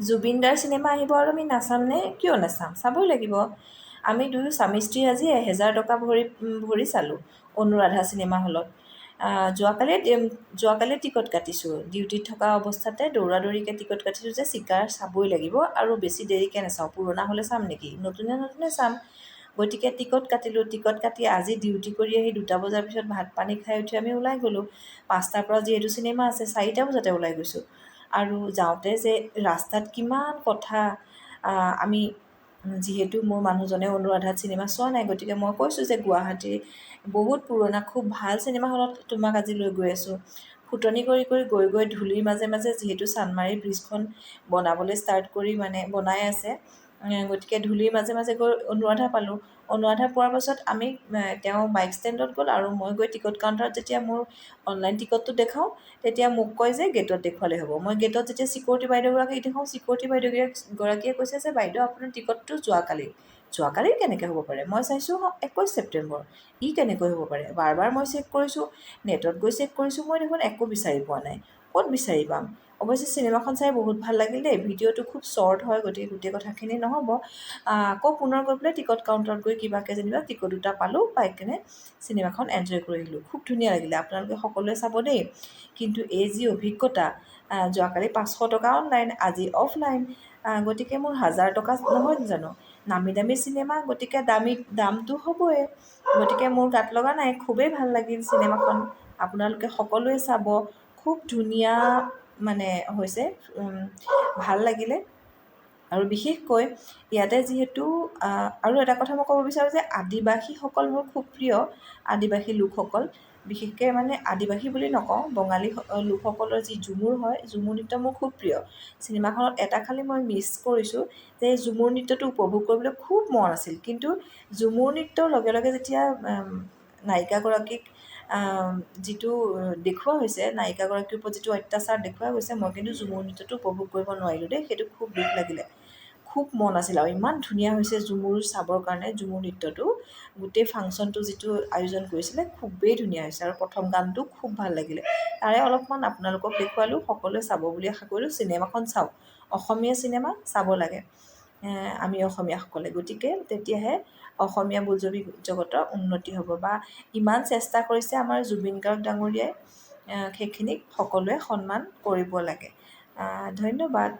জুবিনদাৰ চিনেমা আহিব আৰু আমি নাচামনে? কিয় নাচাম? চাবই লাগিব। আমি দুয়ো স্বামী স্ত্ৰী আজি এহেজাৰ টকা ভৰি ভৰি চালোঁ অনুৰাধা চিনেমা হলত। যোৱাকালি যোৱাকালি টিকট কাটিছোঁ। ডিউটিত থকা অৱস্থাতে দৌৰা দৌৰিকৈ টিকট কাটিছোঁ যে চিকাৰ চাবই লাগিব আৰু বেছি দেৰিকৈ নাচাওঁ। পুৰণা হ'লে চাম নেকি? নতুনে নতুনে চাম। গতিকে টিকট কাটিলোঁ। টিকট কাটি আজি ডিউটি কৰি আহি দুটা বজাৰ পিছত ভাত পানী খাই উঠি আমি ওলাই গ'লোঁ। পাঁচটাৰ পৰা যিহেতু চিনেমা আছে চাৰিটা বজাতে ওলাই গৈছোঁ। আৰু যাওঁতে যে ৰাস্তাত কিমান কথা আমি যিহেতু মোৰ মানুহজনে অনুৰাধাত চিনেমা চোৱা নাই গতিকে মই কৈছোঁ যে গুৱাহাটীৰ বহুত পুৰণা খুব ভাল চিনেমা হলত তোমাক আজি লৈ গৈ আছোঁ। ফুটনি কৰি কৰি গৈ গৈ ধূলিৰ মাজে মাজে যিহেতু চানমাৰী ব্ৰিজখন বনাবলৈ ষ্টাৰ্ট কৰি মানে বনাই আছে গতিকে ধূলিৰ মাজে মাজে গৈ অনুৰাধা পালোঁ। অনুৰাধা পোৱাৰ পাছত আমি তেওঁ বাইক ষ্টেণ্ডত গ'ল আৰু মই গৈ টিকট কাউণ্টাৰত যেতিয়া মোৰ অনলাইন টিকটটো দেখাওঁ তেতিয়া মোক কয় যে গেটত দেখুৱালে হ'ব। মই গেটত যেতিয়া চিকিউৰিটি বাইদেউগৰাকীক দেখুৱাওঁ চিকিউৰিটি বাইদেউগৰাকীয়ে কৈছে যে বাইদেউ আপোনাৰ টিকটটো যোৱাকালি যোৱাকালি কেনেকৈ হ'ব পাৰে? মই চাইছোঁ একৈছ ছেপ্টেম্বৰ। ই কেনেকৈ হ'ব পাৰে? বাৰ বাৰ মই চেক কৰিছোঁ নেটত গৈ চেক কৰিছোঁ মই দেখোন একো বিচাৰি পোৱা নাই। ক'ত বিচাৰি পাম? অৱশ্যে চিনেমাখন চাই বহুত ভাল লাগিল দেই। ভিডিঅ'টো খুব শ্বৰ্ট হয় গতিকে গোটেই কথাখিনি নহ'ব। আকৌ পুনৰ গৈ পেলাই টিকট কাউণ্টাৰত গৈ কিবাকৈ যেনিবা টিকট দুটা পালোঁ পাই কেনে চিনেমাখন এনজয় কৰি আহিলোঁ খুব ধুনীয়া লাগিলে। আপোনালোকে সকলোৱে চাব দেই। কিন্তু এই যি অভিজ্ঞতা যোৱাকালি পাঁচশ টকা অনলাইন আজি অফলাইন। গতিকে মোৰ হাজাৰ টকা নহয় জানো? নামী দামী চিনেমা গতিকে দামী দামটো হ'বই। গতিকে মোৰ গাত লগা নাই। খুবেই ভাল লাগিল চিনেমাখন। আপোনালোকে সকলোৱে চাব। খুব ধুনীয়া মানে হৈছে ভাল লাগিলে। আৰু বিশেষকৈ ইয়াতে যিহেতু আৰু এটা কথা মই ক'ব বিচাৰোঁ যে আদিবাসীসকল মোৰ খুব প্ৰিয় আদিবাসী লোকসকল। বিশেষকৈ মানে আদিবাসী বুলি নকওঁ বঙালী লোকসকলৰ যি ঝুমুৰ হয় ঝুমুৰ নৃত্য মোৰ খুব প্ৰিয়। চিনেমাখনত এটা খালি মই মিছ কৰিছোঁ যে ঝুমুৰ নৃত্যটো উপভোগ কৰিবলৈ খুব মন আছিল। কিন্তু ঝুমুৰ নৃত্যৰ লগে লগে যেতিয়া নায়িকাগৰাকীক যিটো দেখুওৱা হৈছে নায়িকাগৰাকীৰ ওপৰত যিটো অত্যাচাৰ দেখুওৱা গৈছে মই কিন্তু ঝুমুৰ নৃত্যটো উপভোগ কৰিব নোৱাৰিলোঁ দেই সেইটো খুব দুখ লাগিলে। খুব মন আছিল আৰু ইমান ধুনীয়া হৈছে ঝুমুৰ চাবৰ কাৰণে ঝুমুৰ নৃত্যটো। গোটেই ফাংচনটো যিটো আয়োজন কৰিছিলে খুবেই ধুনীয়া হৈছে আৰু প্ৰথম গানটো খুব ভাল লাগিলে। তাৰে অলপমান আপোনালোকক দেখুৱালোঁ সকলোৱে চাব বুলি আশা কৰিলোঁ চিনেমাখন চাওক অসমীয়া চিনেমা চাব লাগে। আমি অসমীয়াসকলে গতিকে তেতিয়াহে অসমীয়া বোলছবি জগতৰ উন্নতি হ'ব বা ইমান চেষ্টা কৰিছে আমাৰ জুবিন গাৰ্গ ডাঙৰীয়াই সেইখিনিক সকলোৱে সন্মান কৰিব লাগে। ধন্যবাদ।